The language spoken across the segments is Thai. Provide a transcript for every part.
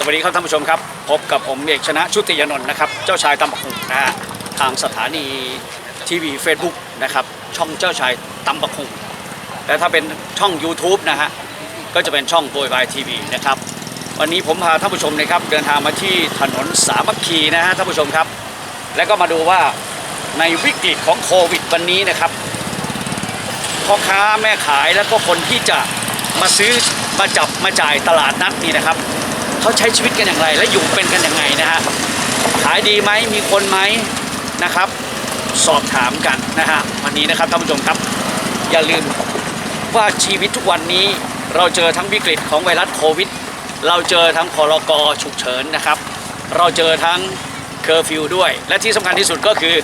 สวัสดีครับท่านผู้ชมครับ พบกับผมเอกชนะชุติยนนท์นะครับ เจ้าชายตำบักหุ่งนะฮะทางสถานีทีวี Facebook นะครับ ช่องเจ้าชายตำบักหุ่งและถ้าเป็นช่อง YouTube นะฮะ ก็จะเป็นช่องโบยบายทีวีนะครับ วันนี้ผมพาท่านผู้ชมนะครับ เดินทางมาที่ถนนสามัคคีนะฮะท่านผู้ชมครับ แล้วก็มาดูว่าในวิกฤตของโควิดวันนี้นะครับพ่อค้าแม่ขายแล้วก็คนที่จะมาซื้อมาจับมาจ่ายตลาดนัดนี่นะครับ เขาใช้ชีวิตกันอย่างไร และอยู่เป็นกันอย่างไงนะฮะขายดีไหมมีคนไหมนะครับ สอบถามกันนะฮะวันนี้นะครับท่านผู้ชมครับ อย่าลืมว่าชีวิตทุกวันนี้เราเจอทั้งวิกฤตของไวรัสโควิด เราเจอทั้งพรกฉุกเฉินนะครับ เราเจอทั้งเคอร์ฟิวด้วย และที่สำคัญที่สุดก็คือ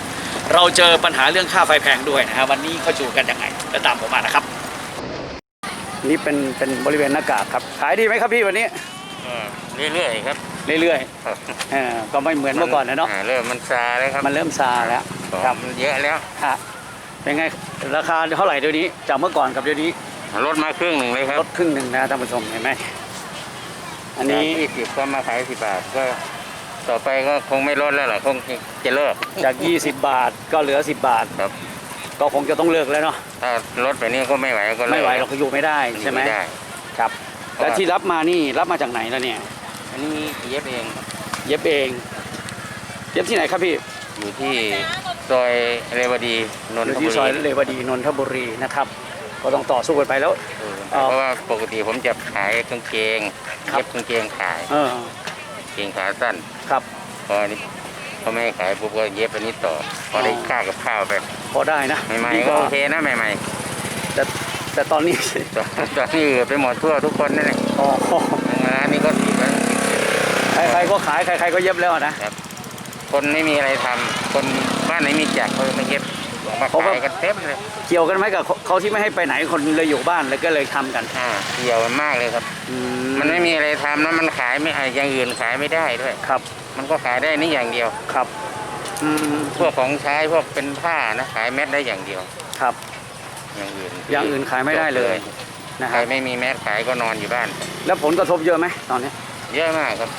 เราเจอปัญหาเรื่องค่าไฟแพงด้วยนะฮะวันนี้เขาอยู่กันยังไงแล้วตามผมมานะครับ นี่เป็นเป็นบริเวณหน้ากากครับ ขายดีไหมครับพี่วันนี้ เรื่อยๆครับ เรื่อยครับๆเออก็ไม่เหมือนเมื่อก่อนนะเนาะาเริ่มมันซาแล้วครับมันเริ่มซาแล้ว ของครับ มันเยอะแล้ว ฮะเป็นไงราคาเท่าไหร่เดี๋ยวนี้ จากเมื่อก่อนกับเดี๋ยวนี้ลดมาครึ่งหนึ่งเลยครับลดครึ่งหนึ่งนะท่านผู้ชมเห็นไหมอันนี้ ยี่สิบก็มาขายสิบบาทก็ ต่อไปก็คงไม่ลดแล้วหรอกคงจะเลิกจาก 20 บาทก็เหลือ 10 บาท ครับ ก็คงจะต้องเลิกแล้วเนาะถ้าลดไปนี้ก็ไม่ไหวก็เลิกไม่ไหวเราก็อยู่ไม่ได้อยู่ใช่ไหมได้ ครับ แล้วที่รับมานี่รับมาจากไหนแล้วเนี่ย อันนี้เย็บเองเย็บเอง เย็บที่ไหนครับพี่ อยู่ที่ซอยเรวดีนนอยู่ทบุที่รีซอยเรวดีนนทบุรีนะครับ ก็ต้องต่อสู้กันไปแล้ว เอออ๋อเพราะว่าปกติผมจะขายกางเกงครับ เย็บกางเกงขายเออกางเกงขาสั้นครับ พออันนี้เขาไม่ให้ขายปุ๊บก็เย็บอันนี้ต่อพอได้อ๋อ ค่ากับข้าวไปพอได้นะใหม่ดีๆกก็ว่าโอเคนะใหม่แต่ แต่ตอนนี้ๆตอนตอนนี้เหลือไปหมดทั่วทุกคนนั่นแหละอ๋อร้านนี้ก็ติดแล้วใครๆก็ขายใครๆก็เย็บแล้วนะคนไม่มีอะไรทำคนบ้านไหนมีจักรเขาไม่เย็บมาเพราะว่าขายกันเต็มเลยเกี่ยวกันไหมกับเขาที่ไม่ให้ไปไหนคนเลยอยู่บ้านเลยก็เลยทำกันอ่าเกี่ยวกันมากเลยครับอืมันไม่มีอะไรทำนะมันขายไม่อะอย่างอื่นขายไม่ได้ด้วยครับ มันก็ขายได้นี่อย่างเดียวครับอืมพวกของใช้พวกเป็นผ้านะขายแมสได้อย่างเดียวครับ อย่างอื่นอย่างอื่นขายไม่ได้เลยนะใคครรับไม่มีแมสขายก็นอนอยู่บ้าน แล้วผลกระทบเยอะไหมตอนนี้ เยอะมากครับ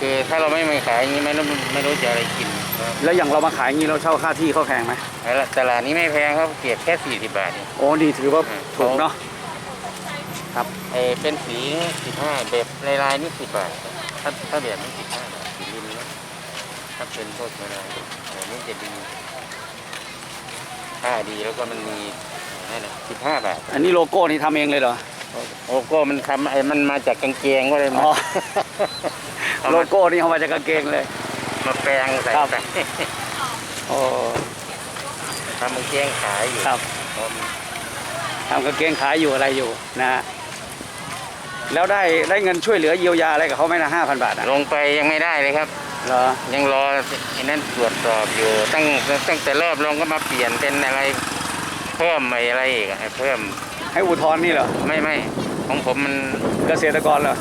คือถ้าเราไม่มาขายอย่างนี้ไม่รู้ไม่รู้จะอะไรกินครับแล้วอย่างเรามาขายอย่างนี้เราเช่าค่าที่เขาแพงไหมแล้วตลาดนี้ไม่แพงครับเก็บแค่สี่สิบบาทเอง โอ้ดีถือว่าอืม ถูกเนาะ เออเป็นสีสิบห้าแบบลายลายๆนี่สิบบาทครับถ้าถ้าแบบนี้สิบห้าบาทสีริมนะถ้าเป็นพวกลายลายแบบนี้จะดี ผ้าดีแล้วก็มันมีนั่นแหละสิบห้าบาทอันนี้โลโก้นี่ทำเองเลยเหรอ โลโก้มันทำไอ้มันมาจากกางเกงก็เลยมาอ๋อ เอาโลมาโก้นี่เอามาจากกางเกงเลย มาแปลงใส่ครับ ไปโอ้ทำกางเกงขายอยู่ครับผมทำกางเกงขายอยู่อะไรอยู่นะฮะแล้วได้ได้เงินช่วยเหลือเยียวยาอะไรกับเขาไหมนะห้าพันบาทนะลงไปยังไม่ได้เลยครับเห รอยังรอไอ้นั่นตรวจสอบอยู่ ตั้งตั้งแต่เริ่มลงก็มาเปลี่ยนเป็นอะไรเพิ่มอะไรอีกอะเพิ่มให้อุทธรณ์นี่เหรอไม่ไม่ของผมมันเกษตรกรเหรอ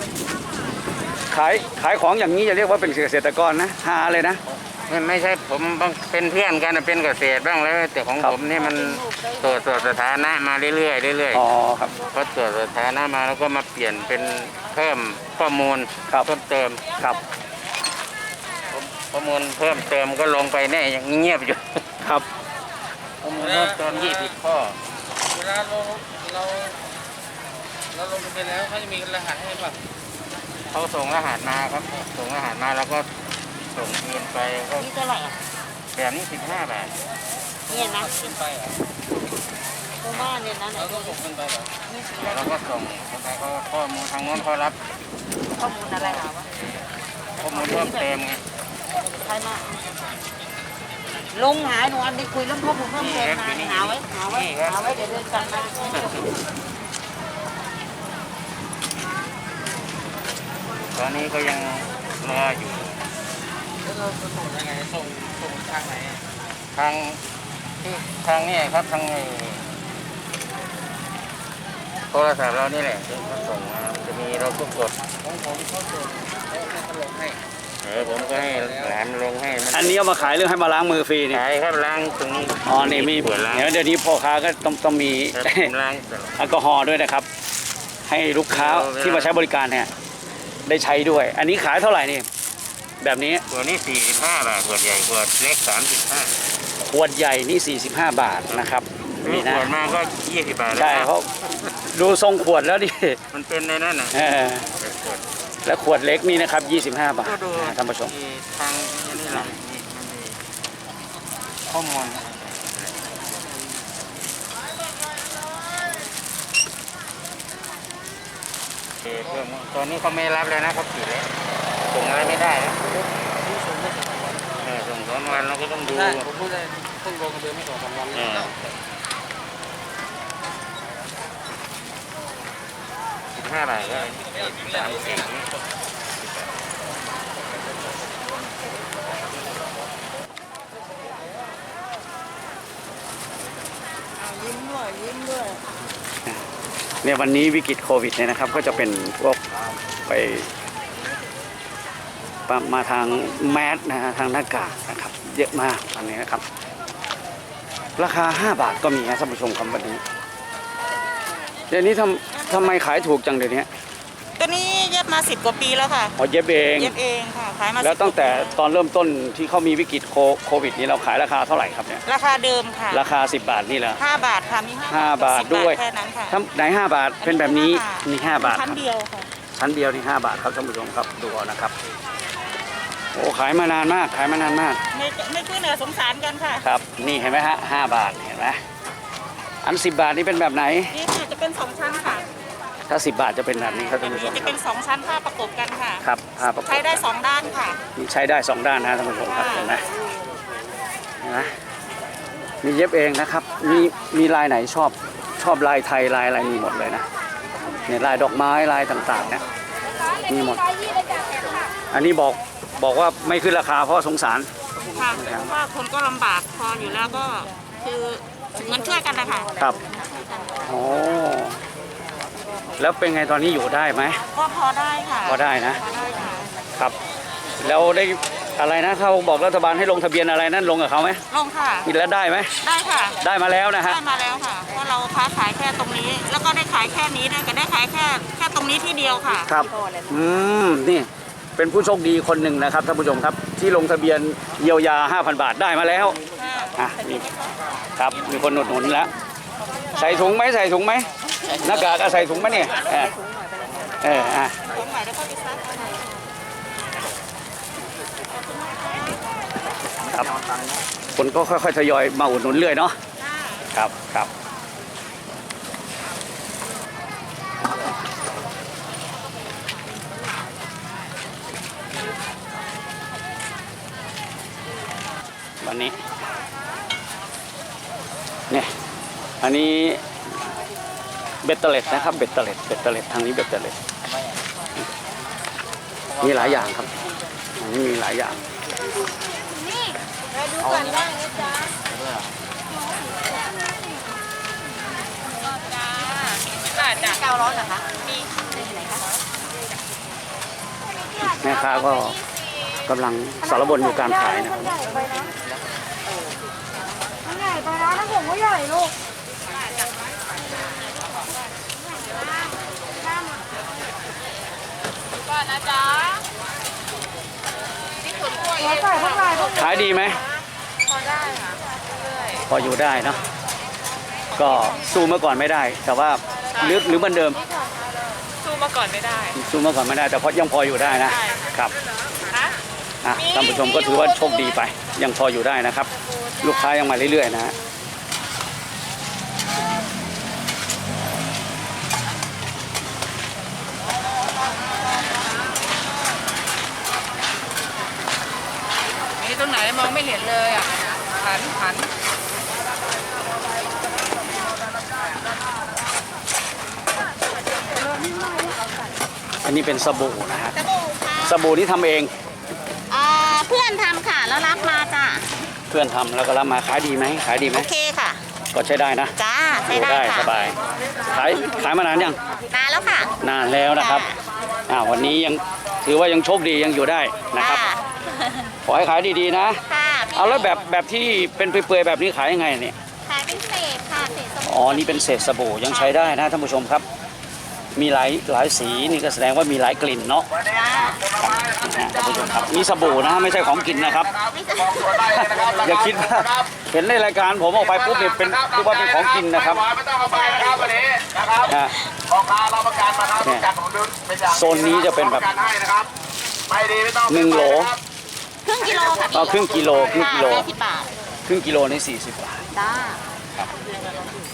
ขายขายของอย่างนี้จะเรียกว่าเป็นเกษตรกรนะหาเลยนะไม่ไม่ใช่ผมบางเป็นเพื่อนกันนะเป็นเกษตรบ้างแล้ว แต่ของครับผมนี่มันตรวจตรวจสถานะมาเรื่อยๆเรื่อยอ๋อครับ ๆพอตรวจสถานะมาแล้วก็มาเปลี่ยนเป็นเพิ่มข้อมูลครับ เพิ่มเติมครับ ข้อมูลเพิ่มเติมก็ลงไปแน่ยังเงียบอยู่ครับข้อมูลเพิ่มเติมยี่สิบข้อเวลาเราเราเราลงทะเบียนแล้วเขาจะมีรหัสให้ป่ะเขาส่งรหัสมาครับ ส่งรหัสมาแล้วก็ส่งเงินไปก็นี่เท่าไหร่อะแบบนี้สิบห้าบาทเนี่ยนะเป็นไปเหรอตัวบ้านเนี่ยนะไหนเราดูต้องส่งเป็นไปเหรอนี่สีแล้วก็ส่งไปก็ข้อมูลทางโน้นเขารับ ข้อมูลอะไรหาวะข้อมูลเพิ่มเติมไงใครมาลงหาหนูอันนี้คุยเรื่องข้อมูลเพิ่มเติมนะหาไว้หาไว้หาไว้เดี๋ยวเดินกลับมาตอนนี้ก็ยังรออยู่แล้วเราจะส่งยังไงส่งส่งทางไหนอะทางที่ทางนี้ครับทางไอ้โทรศัพท์เรานี่แหละที่เขาส่งมาจะมีเราก็กดของผมเขาส่งแล้วให้เขาลงให้ เออผมก็ให้หลานลงให้มันอันนี้เอามาขายเรื่องให้มาล้างมือฟรีนี่ขายครับล้างตรงนี้อ๋อนี่มีขวดล้างเดี๋ยวเดี๋ยวนี้พ่อค้าก็ต้องต้องมีครับผมล้างตลอด แอลกอฮอล์ด้วยนะครับ ให้ลูกค้าที่มาใช้บริการเนี่ยได้ใช้ด้วย อันนี้ขายเท่าไหร่นี่แบบนี้ขวดนี้45บาทขวดใหญ่ขวดเล็ก35ขวดใหญ่นี่ 45 บาทนะครับนี่นี่ขนะวดมาก็20บาทแล้วใช่เพราะดูทรงขวดแล้วดิมันเป็นในนั้นน่ะเออขวด แล้วขวดเล็กนี่นะครับ 25 บาทก็ดูนะท่านผู้ชมที่ทางนี่แหละนี่มันมีข้อมูลเอ่อเพิ่มตอนนี้เขาไม่รับแล้วนะเขาปิดแล้วส่งอะไรไม่ได้แล้วเออส่งสองวันเราก็ต้องดูใช่ผมพูดเลยเพิ่งลงกระเบือไม่สองสามวัน เออสิบ ห้าบาทก็สามสี่ยิ้มด้วยยิ้มด้วยเนี่ยวันนี้วิกฤตโควิดเนี่ยนะครับ ก็จะเป็นพวกไปปะมาทางแมสนะฮะทางหน้ากากนะครับ เยอะมากตอนนี้นะครับ ราคา 5 บาทก็มีนะท่านผู้ชมครับวันนี้ เดี๋ยวนี้ทำทำไมขายถูกจังเดี๋ยวนี้ตัวนี้เย็บมาสิบกว่าปีแล้วค่ะอ๋อเย็บเองเย็บเองค่ะขายมาแล้ว10ตั้งแต่กว่าปีตอนเริ่มต้นที่เขามีวิกฤตโคโควิดนี้เราขายราคาเท่าไหร่ครับเนี่ยราคาเดิมค่ะ ราคา 10 บาทนี่แหละห้าบาทค่ะมีห้าบาทกับ10ด้วยแค่นั้นค่ะถ้าไหน5บาทเป็นแบบนี้นี่5บาทคชั้นรับเดียวค่ะชั้นเดียวนี่5บาทครับท่านผู้ชมครับดูเอานะครับโอ้ขายมานานมากขายมานานมาก ไม่ไม่ช่วยเหลือสงสารกันค่ะครับนี่เห็นไหมฮะห้าบาทเห็นไหม อัน10บาทนี่เป็นแบบไหน นี่ค่ะจะเป็นสองชั้นค่ะถ้า10บาทจะเป็นแบบนี้ครับอัท่านนผู้ชนี้มจะครัเป็บนสองชั้นผ้าประกบกันค่ะ ครับผ้าประกบใช้ได้สองด้านค่ะ นี่ใช้ได้สองด้านนะท่านผู้ชมครับเห็นไหมเห็นไหมมีเย็บเองนะครับ มีมีลายไหนชอบชอบลายไทยลายอะไรมีหมดเลยนะเนี่ยลายดอกไม้ลายต่างๆเนี่ยมีหมด อันนี้บอกบอกว่าไม่ขึ้นราคาเพราะสงสาร ค่ะเพราะว่าคนก็ลำบากพออยู่แล้วก็คือ เงินช่วยกันนะคะครับโอ้แล้วเป็นไงตอนนี้อยู่ได้ไหมก็พอได้ค่ะพอได้นะ พอได้ค่ะครับ แล้วได้อะไรนะเขาบอกรัฐบาลให้ลงทะเบียนอะไรนั่นลงกับเขาไหมลงค่ะมีแล้วได้ไหมได้ค่ะ ได้มาแล้วนะฮะได้มาแล้วค่ะเพราะเราค้าขายแค่ตรงนี้ แล้วก็ได้ขายแค่นี้ด้วยก็ได้ขายแค่แค่ตรงนี้ที่เดียวค่ะครับอืมนี่เป็นผู้โชคดีคนหนึ่งนะครับท่านผู้ชมครับ ที่ลงทะเบียนเยียวยา 5,000 บาทได้มาแล้ว อะนี่ครับมีคนหนุนหนุนแล้วใส่ถุงไหมใส่ถุงไหมหน้ากากอะใส่ถุงไหมเนี่ยเออเอออะครับคนก็ค่อยๆทยอยมาอุดหนุนเรื่อยเนาะครับครับวันนี้เนี่ย อันนี้เบตเตอร์เล็ดนะครับเบตเตอร์เล็ดเบตเตอร์เล็ดทางนี้เบตเตอร์เล็ดมีหลายอย่างครับอันนี้มีหลายอย่างดูก่อนได้นะจ๊ะจ้าจ้าเก้าร้อยเหรอคะมีไหนคะแม่ค้าก็กำลังสารบนอยู่การขายนะครับใหญ่ไปนะมันใหญ่ไปนะถ้าผมว่าใหญ่ลูก อนนะจ๊ะนี่ถุงกล้วยเราใส่พวกลายพวกขายดีไหม พอได้ค่ะพออยู่ได้เนาะ ก็สู้เมื่อก่อนไม่ได้ แต่ว่าหรือหรือเหมือนเดิมสู้มาก่อนไม่ได้ สู้เมื่อก่อนไม่ได้ แต่พอยังพออยู่ได้นะได้ครับฮะ อะท่านผู้ชมก็ถือว่าโชคดีไป ยังพออยู่ได้นะครับ ลูกค้ายังมาเรื่อยๆนะฮะ มีตรงไหนมองไม่เห็นเลยอะหันหัน อั นนี้เป็นสบู่นะฮะสบู่ค่ะสบู่นี่ทำเองอ่าเพื่อนทำค่ะ แล้วรับมาจ้ะเพื่อนทำแล้วก็รับมาขายดีไหมขายดีไหมโอเคค่ะ ก็ใช้ได้นะจ้าอใช้ยู่ได้ได้ค่ะสบายขายขายมานานยังนานแล้วค่ะ นานแล้วนะครับอ่าวันนี้ยังถือว่ายังโชคดียังอยู่ได้นะครับค่ะขอให้ขายดีๆนะ ค่ะเอาแล้วแบบแบบที่เป็นเปื่อยๆแบบนี้ขายยังไงเนี่ยขายเป็นเศษค่ะเศษสบู่อ๋อนี่เป็นเศษสบู่ยังใช้ได้นะท่านผู้ชมครับ มีหลายหลายสีนี่ก็แสดงว่ามีหลายกลิ่นเนาะนะฮะท่านผู้ชมครับมีสบู่นะไม่ใช่ของกินนะครับ อย่าคิดว่าเห็นในรายการผมออกไปปุ๊บเนี่ยเป็นคิดว่าเป็นของกินนะครับไม่ต้องเอาไปนะครับวันนี้นะครับนะพ่อค้าเราประกันมาครับจัดของดุลเป็นอย่างโซนนี้จะเป็นแบบประกันให้นะครับไม่ดีไม่ต้องหนึ่งโหล ครึ่งกิโลค่ะเอาครึ่งกิโลครึ่งกิโล ห้าสิบบาทครึ่งกิโลนี่40บาทจ้า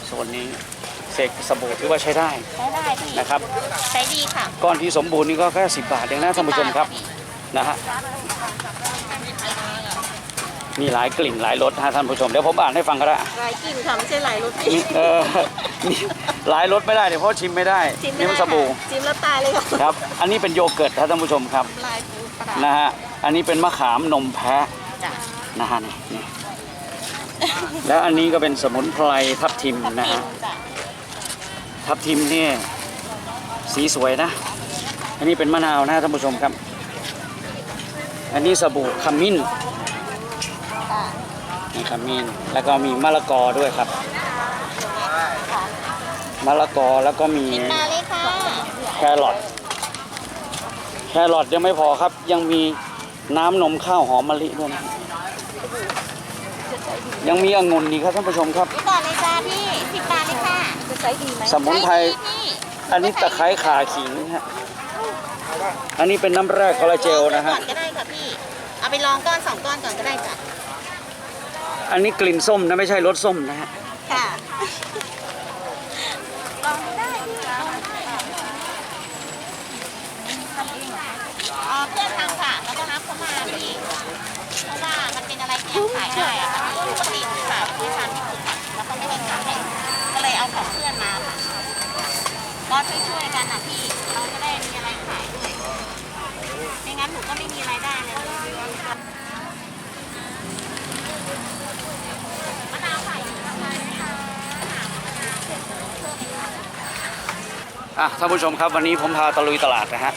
โซนนี้ เสกสบู่ถือว่าใช้ได้ใช้ได้พี่นะครับ ใช้ดีค่ะก้อนที่สมบูรณ์นี่ก็แค่10บาทเองนะท่านผู้ชมครับนะฮะมีหลายกลิ่นหลายรสนะท่านผู้ชมเดี๋ยวผมอ่านให้ฟังก็ได้หลายกลิ่นค่ะไม่ใช่หลายรสนี่พี่เออนี่หลายรสไม่ได้เดี๋ยวเพราะชิมไม่ได้ชิมไม่นี่ได้มันสบู่ค่ะชิมแล้วตายเลยค่ะครับ อันนี้เป็นโยเกิร์ตครับท่านผู้ชมครับลายฟูปลานะฮะอันนี้เป็นมะขามนมแพะจ้ะนะฮะนี่นี่แล้วอันนี้ก็เป็นสมุนไพรทับทิมนะกิฮะนจ้ะ ทับทิมนี่สีสวยนะ อันนี้เป็นมะนาวนะท่านผู้ชมครับ อันนี้สบู่ขมิ้นค่ะนี่ขมิ้นแล้วก็มีมะละกอด้วยครับมะละกอแล้วก็มีกินมาเลยค่ะแครอทแครอทยังไม่พอครับ ยังมีน้ำนมข้าวหอมมะลิด้วยนะ ยังมีองุ่นนี่ครับท่านผู้ชมครับพี่บาทเลยจ้าพี่สิบบาทเลยค่ะจะใช้ดีไหมสมุนไพรใช้ดีพี่อันนี้ตะไคร้ข่าขิงฮะอันนี้เป็นน้ำแร่คอลลาเจลนะฮะก่อนก็ได้ค่ะพี่เอาไปลองก้อนสองก้อนก่อนก็ได้จ้ะอันนี้กลิ่นส้มนะไม่ใช่รสส้มนะฮะค่ะลองได้พี่ลองได้อ๋อเพื่อนทำค่ะ แล้วก็รับเข้ามาพี่เพราะว่ามันเป็นอะไรที่ ยังขายได้อะค่ะปกติขายไม่ทันแล้วก็ไม่ได้ขายก็เลยเอาของเพื่อนมาค่ะก็ช่วยๆกันนะพี่เราจะได้มีอะไรขายด้วยไม่งั้นหนูก็ไม่มีรายได้เลยมะนาวไข่ทำไมนะคะอะท่านผู้ชมครับวันนี้ผมพาตะลุยตลาดนะฮะ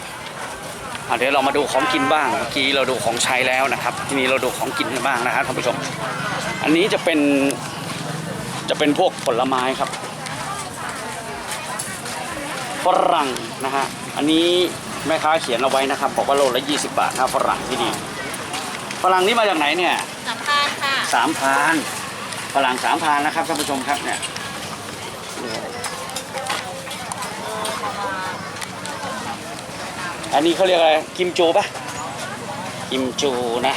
เดี๋ยวเรามาดูของกินบ้างเมื่อกี้เราดูของใช้แล้วนะครับ ทีนี้เราดูของกินกันบ้างนะฮะท่านผู้ชม อันนี้จะเป็นจะเป็นพวกผลไม้ครับฝรั่งนะฮะอันนี้แม่ค้าเขียนเอาไว้นะครับบอกว่าโลละ 20 บาทนะฝรั่งที่นี่ฝรั่งนี่มาจากไหนเนี่ยสัมภาษณ์ค่ะสามพานฝรั่งสามพานนะครับท่านผู้ชมครับเนี่ย อันนี้เขาเรียกอะไรกิมจูปะกิมจูนะ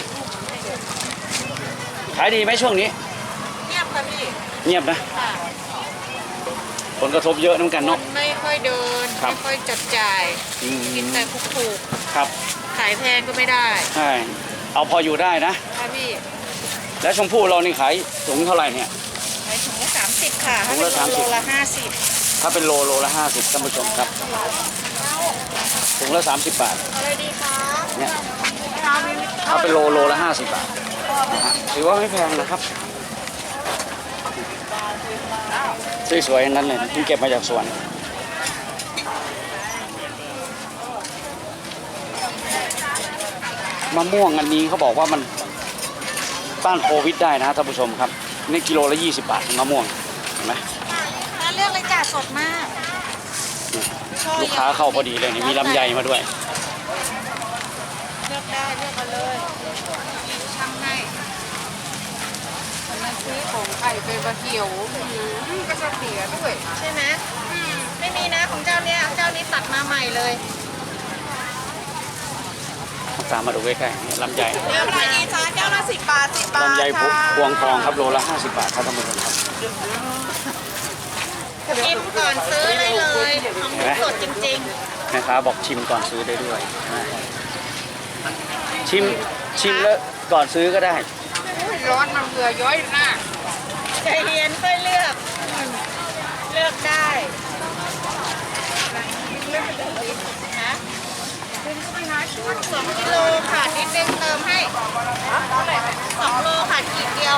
ขายดีไหมช่วงนี้ เงียบค่ะพี่เงียบนะ ค่ะผลกระทบเยอะน้ำกันคเนาะ นไม่ค่อยเดิน ครับ ไม่ค่อยจับจ่าย อืมกินแต่ถูกครับๆขายแพงก็ไม่ได้ใช่เอาพออยู่ได้นะ ค่ะพี่แล้วชมพู่เรานี่ขายถุงเท่าไหร่เนี่ย ขายถุงละสามสิบค่ะถุงละถ้าเป็น30 โลละห้าสิบถ้าเป็นโลโลละห้าสิบท่านผู้ชมครับ ถุงละสามสิบบาท อะไรดีคะเนี่ยถ้าเป็นโลโลละห้าสิบบาทนะฮะถือว่าไม่แพงนะครับ สวยๆทั้งนั้นเลยเพิ่งเก็บมาจากสวน มะม่วงอันนี้เขาบอกว่ามันต้านโควิดได้นะท่านผู้ชมครับ นี่กิโลละ 20 บาทมะม่วง เห็นไหมมาเลือกเลยจ้ะสดมาก ลูกค้าเข้าพอดีเลยนี่มีลำไยมาด้วย เลือกได้เลือกเอาเลยช่างให้คนนั้นซื้อของไข่เป็นบะเขียวอืมก็จะเสียด้วยใช่ไหมอืมไม่มีนะของเจ้าเนี้ยเจ้านี้ตัดมาใหม่เลยตามมาดูใกล้ๆนี่ลำไยเลือกอะไรดีจ้าแก้วละสิบบาทสิบบาทลำไยพวค่ะพวงทองครับโลละ50 บาทครับท่านผู้ชมครับ ชิมก่อนซื้อได้เลยของหนูสดจริงแม่ค้าบอกชิมก่อนซื้อได้ด้วยนะชิมชิมแล้วก่อนซื้อก็ได้ ร้อนมันเบื่อย้อยหน้าๆใจเย็นค่อยเลือก เลือกได้นะสองกิโลขาดนิดนึงเติมให้สองโลขาดขีดเดียว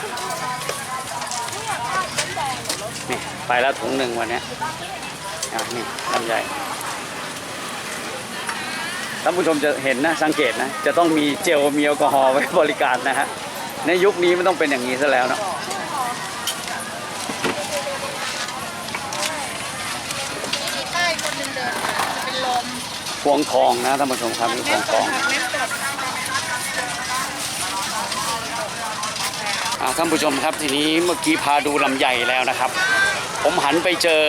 ไปแล้วถุงหนึ่งวันเนี้ยอะนี่ลำไยท่านผู้ชมจะเห็นนะสังเกตนะ จะต้องมีเจลมีแอลกอฮอล์ไว้บริการนะฮะในยุคนี้ไม่ต้องเป็นอย่างนี้ซะแล้วเนาะมีป้ายคนหนึ่งเดินมาจะเป็นลมพวงทองนะท่านผู้ชมครับมีพวงทองอ่าท่านผู้ชมครับทีนี้เมื่อกี้พาดูลำใหญ่แล้วนะครับ ผมหันไปเจอ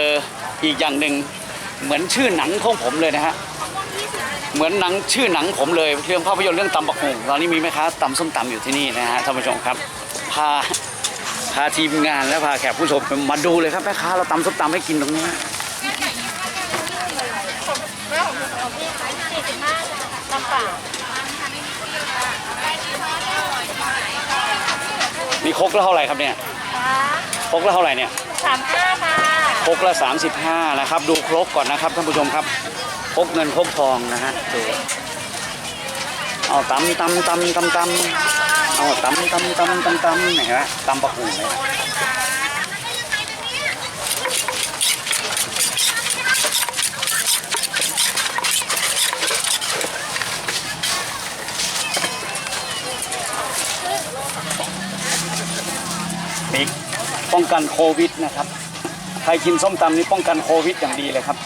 อีกอย่างหนึ่งเหมือนชื่อหนังของผมเลยนะฮะเหมือนหนังชื่อหนังผมเลยเรื่องภาพยนตร์เรื่องตำบักหุ่งตอนนี้มีแม่ค้าตำส้มตำอยู่ที่นี่นะฮะท่านผู้ชมครับพาพาทีมงานและพาแขกผู้ชมมาดูเลยครับแม่ค้าเราตำส้มตำให้กินตรงนี้ลำป่านี่ครกละเท่าไหร่ครับเนี่ยครกละเท่าไหร่เนี่ย สามห้าค่ะครกละ 35 นะครับ ดูครกก่อนนะครับท่านผู้ชมครับครกเงินครกทองนะฮะดูเอาตำตำตำตำตำเอาตำตำตำตำตำเห็นไหมตำปะหุ่งเลย ป้องกันโควิดนะครับ ใครกินส้มตำนี่ป้องกันโควิดอย่างดีเลยครับ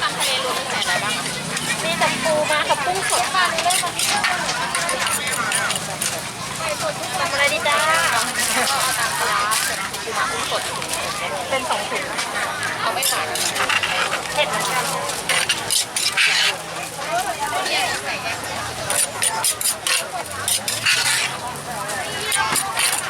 ทำทะเลรวมมีอะไรบ้างมีแต่ปูมากับกุ้งสดค่ะนี่เลยค่ะทำอะไรดีจ้าตามปลาปูมากุ้งสดเป็นสองถุงเอาไม่ขาดเผ็ดเหมือนกัน Thank you.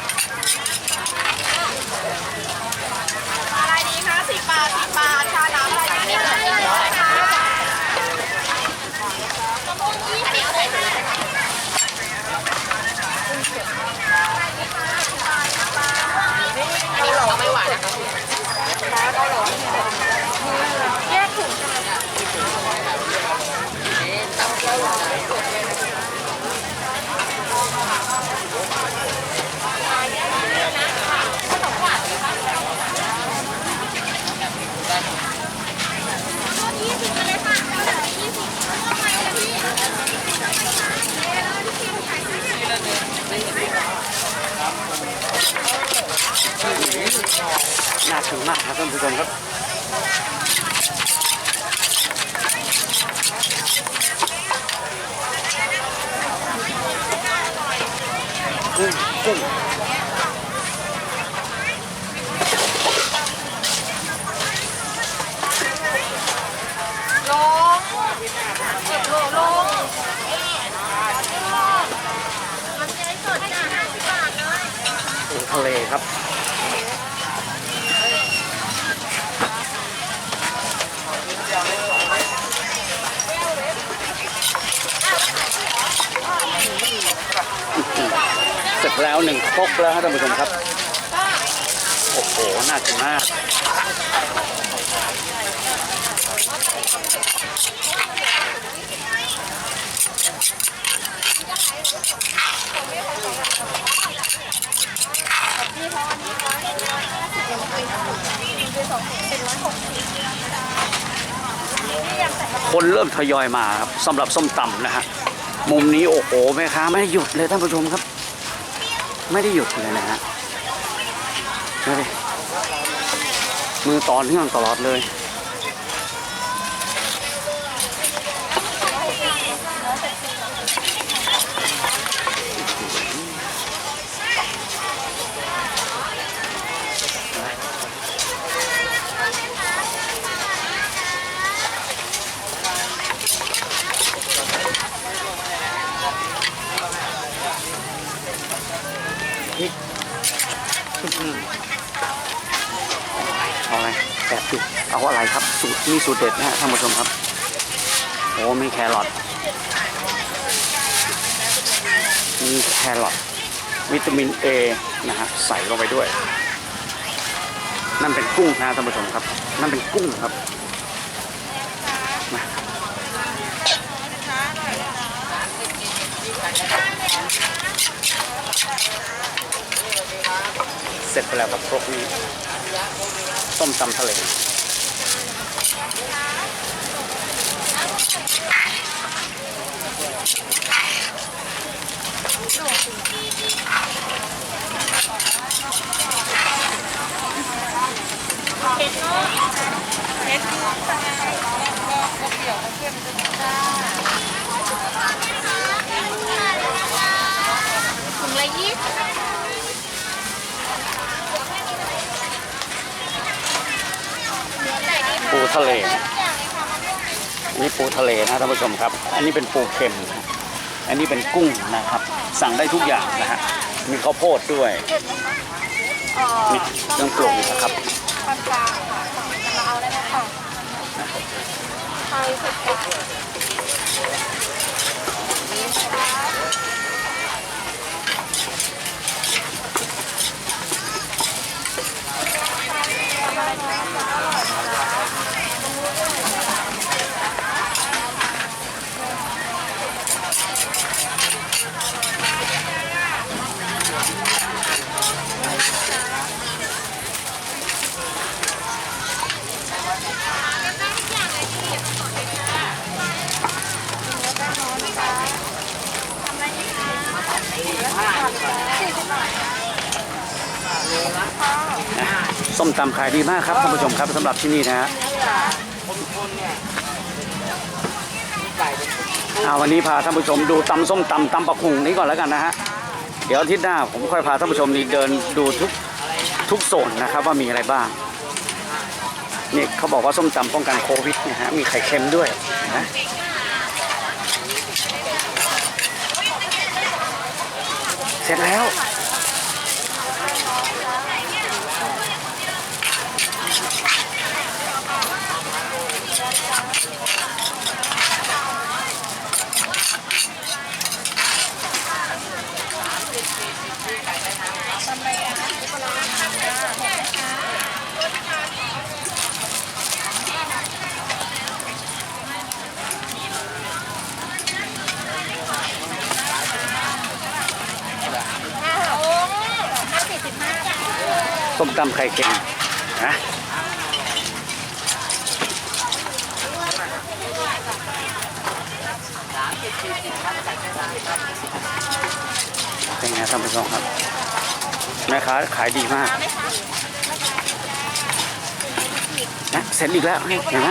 แล้วหนึ่งครกแล้วครับท่านผู้ชมครับ โอ้โห น่ากินมากคนเริ่มทยอยมาครับสำหรับส้มตำนะฮะมุมนี้โอ้โหแม่ค้าไม่หยุดเลยท่านผู้ชมครับ ไม่ได้หยุดเลยนะฮะดูดิมือต่อเนื่องตลอดเลย สูตรมีสูตรเด็ดนะฮะท่านผู้ชมครับ โอ้มีแครอทมีแครอทวิตามินเอนะฮะใส่ลงไปด้วย นั่นเป็นกุ้งนะท่านผู้ชมครับ นั่นเป็นกุ้งครับเสร็จไปแล้วครับครกนี้ต้มตำทะเล ทะเลอันนี้ปูทะเลนะท่านผู้ชมครับ อันนี้เป็นปูเค็ม อันนี้เป็นกุ้งนะครับ สั่งได้ทุกอย่างนะฮะ มีข้าวโพดด้วยมีเครื่องปรุงนะครับปานกลาค่ะเราเอาได้ไหมคะไทยสุด ส้มตำขายดีมากครับท่านผู้ชมครับสำหรับที่นี่นะฮะเอาวันนี้พาท่านผู้ชมดูตำส้มตำตำปะคุงนี้ก่อนแล้วกันนะฮะเดี๋ยวอาทิตย์หน้าผมค่อยพาท่านผู้ชมนี่เดินดูทุกทุกโซนนะครับว่ามีอะไรบ้างนี่เขาบอกว่าส้มตำป้องกันโควิดนะฮะมีไข่เค็มด้วยนะเสร็จแล้ว ห้าโอ้ห้าสี่สิบห้าบาท ส้ม ตำไข่เค็มนะเป็นไงท่านผู้ชมครับแม่ค้าขายดีมากนะเสร็จอีกแล้วเห็นไหม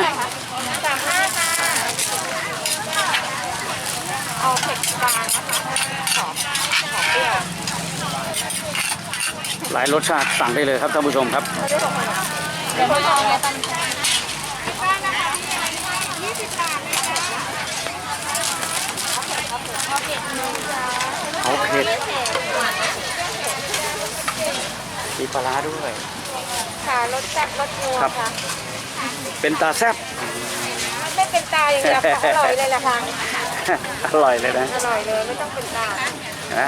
เอาเผ็ดกลางนะคะหอมหอมเปรี้ยว หลายรสชาติสั่งได้เลยครับท่านผู้ชมครับเดี๋ยวพอลองเลยตอนนี้เขาเผ็ดมีปลาร้าด้วย ค่ะรสแซ่บรสนัวครับ ค่ะ เป็นตาแซ่บ ไม่เป็นตาอย่างเดียวค่ะอร่อยเลยล่ะค่ะ อร่อยเลยนะ อร่อยเลยไม่ต้องเป็นตา นะ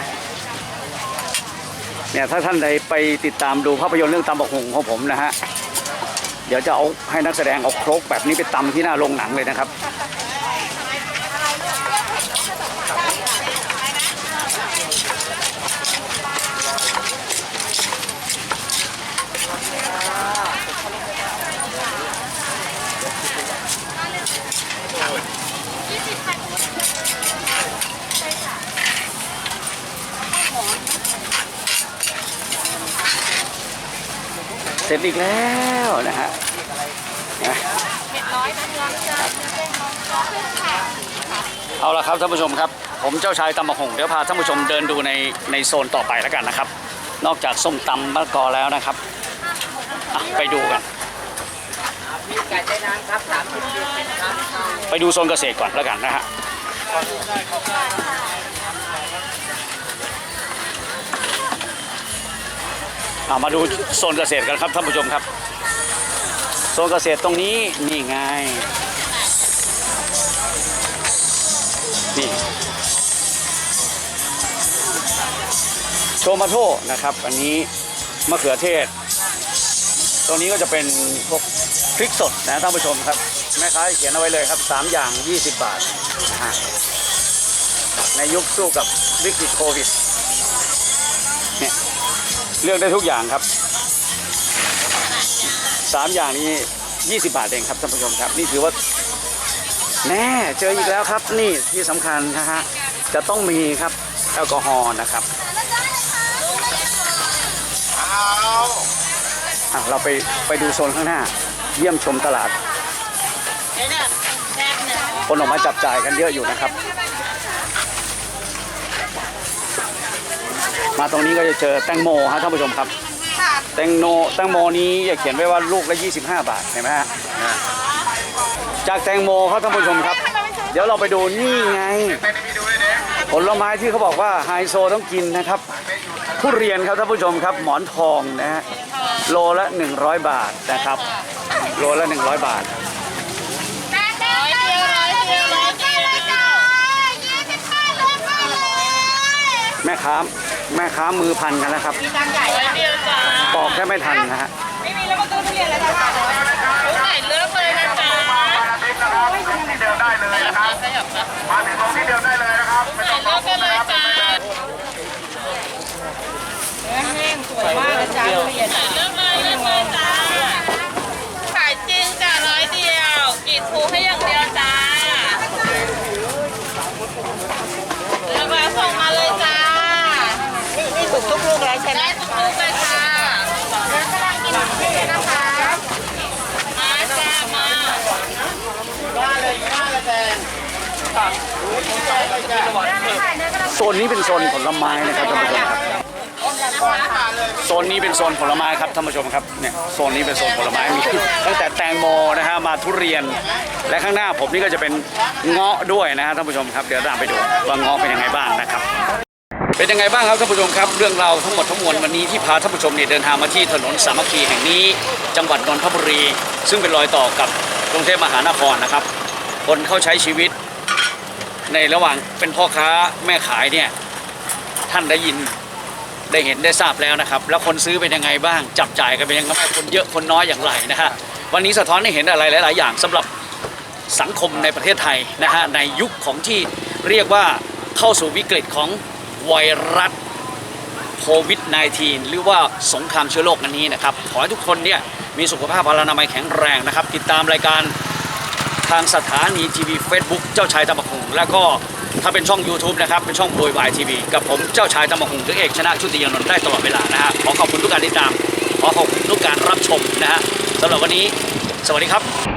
เนี่ยถ้าท่านใดไปติดตามดูภาพยนตร์เรื่องตำบักหุงของผมนะฮะเดี๋ยวจะเอาให้นักแสดงเอาครกแบบนี้ไปตำที่หน้าโรงหนังเลยนะครับ เสร็จอีกแล้วนะฮะนะเอาละครับท่านผู้ชมครับ ผมเจ้าชายตำบักหงเดี๋ยวพาท่านผู้ชมเดินดูในในโซนต่อไปแล้วกันนะครับ นอกจากส้มตำมะละกอแล้วนะครับอะไปดูกันไปดูโซนเกษตรก่อนแล้วกันนะฮะ เอามาดูโซนเกษตรกันครับท่านผู้ชมครับ โซนเกษตรตรงนี้นี่ไงนี่โชมาโทนะครับ อันนี้มะเขือเทศ ตรงนี้ก็จะเป็นพวกพริกสดนะท่านผู้ชมครับ แม่ค้าเขียนเอาไว้เลยครับ 3 อย่าง 20 บาทนะฮะในยุคสู้กับวิกฤตโควิด เนี่ยเลือกได้ทุกอย่างครับ 3 อย่างนี้ 20 บาทเองครับท่านผู้ชมครับ นี่ถือว่าแน่เจออีกแล้วครับนี่ที่สำคัญนะฮะจะต้องมีครับแอลกอฮอล์นะครับเอาอะเราไปไปดูโซนข้างหน้า เยี่ยมชมตลาดคนออกมาจับจ่ายกันเยอะอยู่นะครับ มาตรงนี้ก็จะเจอแตงโมฮะท่านผู้ชมครับ แตงโมแตงโมนี้อย่าเขียนไว้ว่าลูกละ 25 บาทเห็นไหมฮะจากแตงโมครับท่านผู้ชมครับ เดี๋ยวเราไปดูนี่ไง ผลไม้ที่เขาบอกว่าไฮโซต้องกินนะครับทุเรียนครับท่านผู้ชมครับหมอนทองนะฮะโลละ 100 บาทนะครับ โลละ 100 บาทร้อยบาเลยค่ะเลยแม่ค้า แม่ค้ามือพันกันนะครับจานใหญ่ร้อยเดียวจ้าปอกแค่ไม่ทันนะฮะไม่มีแล้วมาตู้ทุเรียนแล้วจ้าผู้ใหญ่เลือกเลยนะจ๊ะวันอาทิตย์นะครับที่เดิมได้เลยนะครับขยับนะมาถึงตรงที่เดิมได้เลยนะครับไม่ใหญ่ต้องเลือกกันเลยจ้าแห้งสวยมากนะจ๊ะทุเรียน เลือกเลยเลือกเลยจ้าขายจริงจ้าร้อยเดียวกรีดภูให้อย่างเดียวจ้าเลือกมาส่งมาเลยจ้า นี่ถูกทุกลูกแล้วใช่ไหม ได้ทุกลูกเลยค่ะแล้วกำลังกินทุเรียนนะคะ มาจ้ามา โซนนี้เป็นโซนผลไม้นะครับท่านผู้ชมครับโซนนี้เป็นโซนผลไม้ครับท่านผู้ชมครับเนี่ยโซนนี้เป็นโซนผลไม้มีตั้งแต่แตงโมนะฮะมาทุเรียน และข้างหน้าผมนี่ก็จะเป็นเงาะด้วยนะฮะท่านผู้ชมครับเดี๋ยวตามไปดูว่าเงาะเป็นยังไงบ้างนะครับ เป็นยังไงบ้างครับท่านผู้ชมครับ เรื่องราวทั้งหมดทั้งมวลวันนี้ที่พาท่านผู้ชมเนี่ยเดินทางมาที่ถนนสามัคคีแห่งนี้ จังหวัดนนทบุรี ซึ่งเป็นรอยต่อกับกรุงเทพมหานครนะครับคนเข้าใช้ชีวิต ในระหว่างเป็นพ่อค้าแม่ขายเนี่ยท่านได้ยินได้เห็นได้ทราบแล้วนะครับ แล้วคนซื้อเป็นยังไงบ้าง จับจ่ายกันเป็นยังไงคนเยอะคนน้อยอย่างไรนะฮะวันนี้สะท้อนให้เห็นอะไรหลาย ๆ อย่างสำหรับสังคมในประเทศไทยนะฮะในยุคของที่เรียกว่าเข้าสู่วิกฤตของไวรัสโควิด -19 หรือว่าสงครามเชื้อโรคอันนี้นะครับ ขอให้ทุกคนเนี่ยมีสุขภาพพลานามัยแข็งแรงนะครับ ติดตามรายการ ทางสถานีทีวีเฟซบุ๊กเจ้าชายตะบักหงแล้วก็ถ้าเป็นช่อง YouTube นะครับ เป็นช่องโวยวายทีวีกับผมเจ้าชายตะบักหงหรือเอกชนะชุติยานนท์ได้ตลอดเวลานะฮะขอขอบคุณทุกการติดตามขอขอบคุณทุกการรับชมนะฮะสำหรับวันนี้ สวัสดีครับ